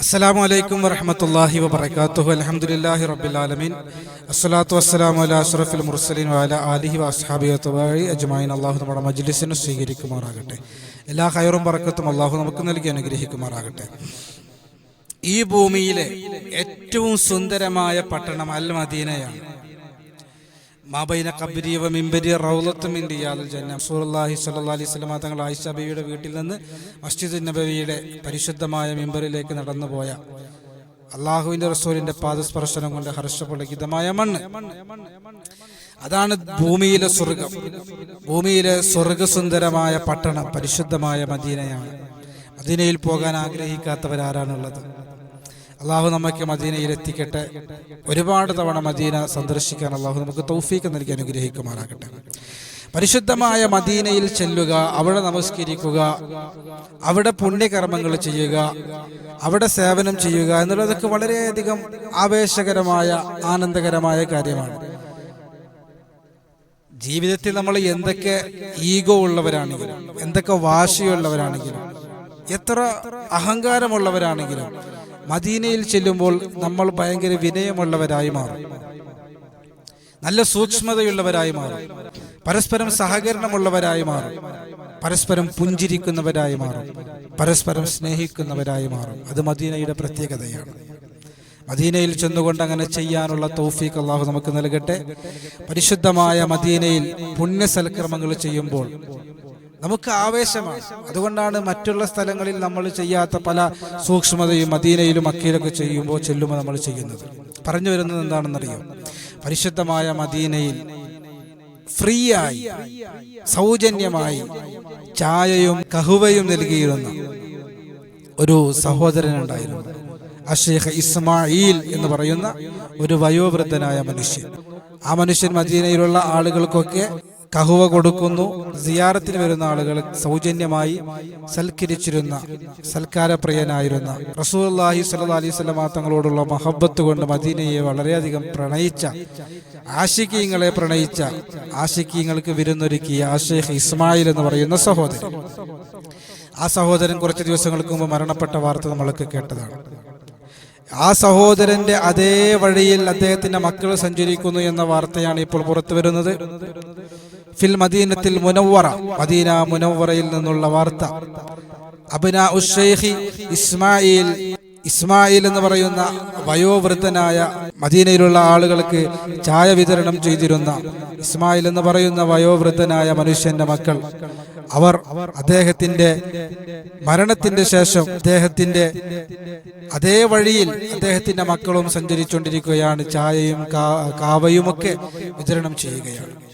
അസ്സലാമു അലൈക്കും വറഹമത്തല്ലാഹി വബർക്കാത്തുഹു അലഹമുല്ലാഹി റബ്ബിലാലമീൻ അസ്സലാത്തു വസ്സലാമു അല അഷ്റഫുൽ മുർസലീൻ വാല ആലിഹി വസ്ഹാബി തബാഴി അജ്മായിൻ അള്ളാഹു നമ്മുടെ മജ്ലിസിന് സ്വീകരിക്കുമാറാകട്ടെ. എല്ലാ ഹൈറും പറക്കത്തും അള്ളാഹു നമുക്ക് നൽകി അനുഗ്രഹിക്കുമാറാകട്ടെ. ഈ ഭൂമിയിലെ ഏറ്റവും സുന്ദരമായ പട്ടണം അൽ മദീനയാണ്. മാബൈന കബരിയവ മിമ്പരി റൗലത്തും ഇന്ത്യയാൽ ജന്ന. സൂറുല്ലാഹി സല്ലാ അലൈഹി സ്വലമ തങ്ങൾ ആയിഷ ബിയുടെ വീട്ടിൽ നിന്ന് മസ്ജിദ് നബവിയുടെ പരിശുദ്ധമായ മിമ്പറിലേക്ക് നടന്നുപോയ. അള്ളാഹുവിന്റെ റസൂലിന്റെ പാദസ്പർശനം കൊണ്ട് ഹർഷപുളകിതമായ മണ്ണ്. അതാണ് ഭൂമിയിലെ സ്വർഗം. ഭൂമിയിലെ സ്വർഗസുന്ദരമായ പട്ടണം പരിശുദ്ധമായ മദീനയാണ്. മദീനയിൽ പോകാൻ ആഗ്രഹിക്കാത്തവരാരാണുള്ളത്? അള്ളാഹു നമുക്ക് മദീനയിൽ എത്തിക്കട്ടെ ഒരുപാട് തവണ മദീന സന്ദർശിക്കാൻ അള്ളാഹു നമുക്ക് തൗഫീക്ക് നൽകി അനുഗ്രഹിക്കുമാറാകട്ടെ. പരിശുദ്ധമായ മദീനയിൽ ചെല്ലുക അവിടെ നമസ്കരിക്കുക അവിടെ പുണ്യകർമ്മങ്ങൾ ചെയ്യുക അവിടെ സേവനം ചെയ്യുക എന്നുള്ളതൊക്കെ വളരെയധികം ആവേശകരമായ ആനന്ദകരമായ കാര്യമാണ്. ജീവിതത്തിൽ നമ്മൾ എന്തൊക്കെ ഈഗോ ഉള്ളവരാണെങ്കിലും എന്തൊക്കെ വാശിയുള്ളവരാണെങ്കിലും എത്ര അഹങ്കാരമുള്ളവരാണെങ്കിലും മദീനയിൽ ചെല്ലുമ്പോൾ നമ്മൾ ഭയങ്കര വിനയമുള്ളവരായി മാറും. നല്ല സൂക്ഷ്മതയുള്ളവരായി മാറും. പരസ്പരം സഹകരണമുള്ളവരായി മാറും. പരസ്പരം പുഞ്ചിരിക്കുന്നവരായി മാറും. പരസ്പരം സ്നേഹിക്കുന്നവരായി മാറും. അത് മദീനയുടെ പ്രത്യേകതയാണ്. മദീനയിൽ ചെന്നുകൊണ്ട് അങ്ങനെ ചെയ്യാനുള്ള തൗഫീഖ് അള്ളാഹു നമുക്ക് നൽകട്ടെ. പരിശുദ്ധമായ മദീനയിൽ പുണ്യസൽക്രമങ്ങൾ ചെയ്യുമ്പോൾ നമുക്ക് ആവേശമാണ്. അതുകൊണ്ടാണ് മറ്റുള്ള സ്ഥലങ്ങളിൽ നമ്മൾ ചെയ്യാത്ത പല സൂക്ഷ്മതയും മദീനയിലും മക്കയിലൊക്കെ ചെയ്യുമ്പോൾ ചെല്ലുമ്പോൾ നമ്മൾ ചെയ്യുന്നത്. പറഞ്ഞു വരുന്നത് എന്താണെന്നറിയോ? പരിശുദ്ധമായ മദീനയിൽ ഫ്രീ ആയി സൗജന്യമായി ചായയും കഹുവയും നൽകിയിരുന്ന ഒരു സഹോദരനുണ്ടായിരുന്നു. അഷേഖ് ഇസ്മായിൽ എന്ന് പറയുന്ന ഒരു വയോവൃദ്ധനായ മനുഷ്യൻ. ആ മനുഷ്യൻ മദീനയിലുള്ള ആളുകൾക്കൊക്കെ കഹുവ കൊടുക്കുന്നു. സിയാറത്തിന് വരുന്ന ആളുകൾ സൗജന്യമായി സൽക്കരിച്ചിരുന്ന സൽക്കാരപ്രിയനായിരുന്ന റസൂല്ലാഹി സല്ലാ അലൈഹി സ്വലമ തങ്ങളോടുള്ള മഹബത്ത് കൊണ്ട് മദീനയെ വളരെയധികം പ്രണയിച്ച ആശിക്കീങ്ങളെ പ്രണയിച്ച ആശിക്കീങ്ങൾക്ക് വിരുന്നൊരുക്കിയ ആഷേഖ് ഇസ്മായിൽ എന്ന് പറയുന്ന സഹോദരൻ. ആ സഹോദരൻ കുറച്ച് ദിവസങ്ങൾക്ക് മുമ്പ് മരണപ്പെട്ട വാർത്ത നമ്മൾക്ക് കേട്ടതാണ്. ആ സഹോദരന്റെ അതേ വഴിയിൽ അദ്ദേഹത്തിന്റെ മക്കൾ സഞ്ചരിക്കുന്നു എന്ന വാർത്തയാണ് ഇപ്പോൾ പുറത്തു വരുന്നത്. ഫിൽ മദീനത്തിൽ മുനവറ മദീന മുനവറയിൽ നിന്നുള്ള വാർത്ത. അബിന ഉഷേഹി ഇസ്മായിൽ ഇസ്മായിൽ എന്ന് പറയുന്ന വയോവൃദ്ധനായ മദീനയിലുള്ള ആളുകൾക്ക് ചായ വിതരണം ചെയ്തിരുന്ന ഇസ്മായിൽ എന്ന് പറയുന്ന വയോവൃദ്ധനായ മനുഷ്യന്റെ മക്കൾ. അവർ അദ്ദേഹത്തിന്റെ മരണത്തിന്റെ ശേഷം അദ്ദേഹത്തിന്റെ അതേ വഴിയിൽ അദ്ദേഹത്തിന്റെ മക്കളും സഞ്ചരിച്ചുകൊണ്ടിരിക്കുകയാണ്. ചായയും കാവയുമൊക്കെ വിതരണം ചെയ്യുകയാണ്.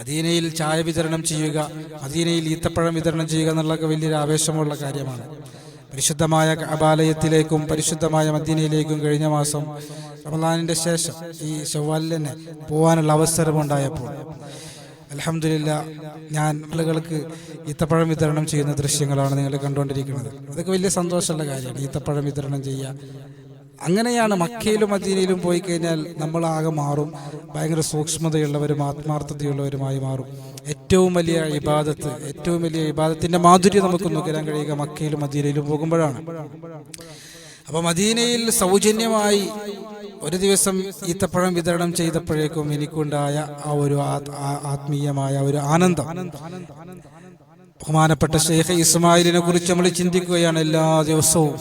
മദീനയിൽ ചായ വിതരണം ചെയ്യുക മദീനയിൽ ഈത്തപ്പഴം വിതരണം ചെയ്യുക എന്നുള്ളതൊക്കെ വലിയൊരു ആവേശമുള്ള കാര്യമാണ്. പരിശുദ്ധമായ അബാലയത്തിലേക്കും പരിശുദ്ധമായ മദീനയിലേക്കും കഴിഞ്ഞ മാസം റമദാനിന്റെ ശേഷം ഈ ഷവ്വാലിൽ തന്നെ പോകാനുള്ള അവസരമുണ്ടായപ്പോൾ അലഹമില്ല ഞാൻ ആളുകൾക്ക് ഈത്തപ്പഴം വിതരണം ചെയ്യുന്ന ദൃശ്യങ്ങളാണ് നിങ്ങൾ കണ്ടുകൊണ്ടിരിക്കുന്നത്. അതൊക്കെ വലിയ സന്തോഷമുള്ള കാര്യമാണ്. ഈത്തപ്പഴം വിതരണം ചെയ്യുക അങ്ങനെയാണ് മക്കയിലും മദീനയിലും പോയി കഴിഞ്ഞാൽ നമ്മളാകെ മാറും. ഭയങ്കര സൂക്ഷ്മതയുള്ളവരും ആത്മാർത്ഥതയുള്ളവരുമായി മാറും. ഏറ്റവും വലിയ ഇബാദത്ത് ഏറ്റവും വലിയ ഇബാദത്തിന്റെ മാധുര്യം നമുക്ക് നുകരാൻ കഴിയുക മക്കയിലും മദീനയിലും പോകുമ്പോഴാണ്. അപ്പൊ മദീനയിൽ സൗജന്യമായി ഒരു ദിവസം ഈത്തപ്പഴം വിതരണം ചെയ്തപ്പോഴേക്കും എനിക്കുണ്ടായ ആ ഒരു ആത്മീയമായ ഒരു ആനന്ദം. ബഹുമാനപ്പെട്ട ഷെയ്ഖ് ഇസ്മായിലിനെ കുറിച്ച് നമ്മൾ ചിന്തിക്കുകയാണ് എല്ലാ ദിവസവും.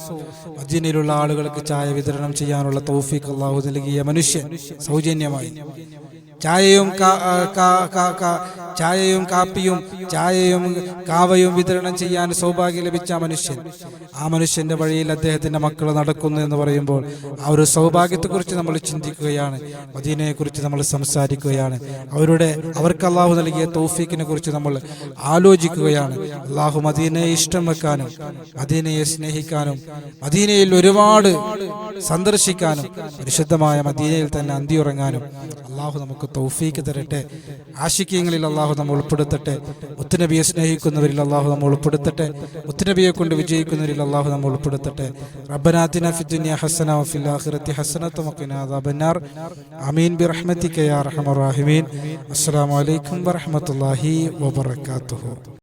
മദീനയിലുള്ള ആളുകൾക്ക് ചായ വിതരണം ചെയ്യാനുള്ള തൗഫീഖ് അള്ളാഹു നൽകിയ മനുഷ്യൻ സൗജന്യമായി. ചായയും ചായയും കാപ്പിയും ചായയും കാവയും വിതരണം ചെയ്യാൻ സൗഭാഗ്യം ലഭിച്ച മനുഷ്യൻ. ആ മനുഷ്യന്റെ വഴിയിൽ അദ്ദേഹത്തിന്റെ മക്കൾ നടക്കുന്നു എന്ന് പറയുമ്പോൾ ആ ഒരു സൗഭാഗ്യത്തെക്കുറിച്ച് നമ്മൾ ചിന്തിക്കുകയാണ്. മദീനയെ കുറിച്ച് നമ്മൾ സംസാരിക്കുകയാണ്. അവരുടെ അവർക്ക് അള്ളാഹു നൽകിയ തൗഫീഖിനെ കുറിച്ച് നമ്മൾ ആലോചിക്കുകയാണ്. അള്ളാഹു മദീനയെ ഇഷ്ടം വെക്കാനും മദീനയെ സ്നേഹിക്കാനും മദീനയിൽ ഒരുപാട് സന്ദർശിക്കാനും പരിശുദ്ധമായ മദീനയിൽ തന്നെ അന്തിയുറങ്ങാനും അള്ളാഹു നമുക്ക് തൗഫീക്ക് തരട്ടെ. ആശിക്യങ്ങളിൽ അള്ളാഹു നമ്മൾ ഉൾപ്പെടുത്തട്ടെ. മുത്തുനബിയെ സ്നേഹിക്കുന്നവരിൽ അള്ളാഹു നമ്മൾ ഉൾപ്പെടുത്തട്ടെ. മുത്തുനബിയെ കൊണ്ട് വിജയിക്കുന്നവരിൽ അള്ളാഹു നമ്മൾ ഉൾപ്പെടുത്തട്ടെ. റബ്ബനാത്തിന ഫിദ്ദുനിയ ഹസന വഫിൽ ആഖിറതി ഹസനത വഖിന അദാബന്നാർ. ആമീൻ ബിറഹ്മതിക യാ അർഹമർ റഹീമീൻ. അസ്സലാമു അലൈക്കും വറഹ്മത്തുള്ളാഹി വബറകാതുഹു.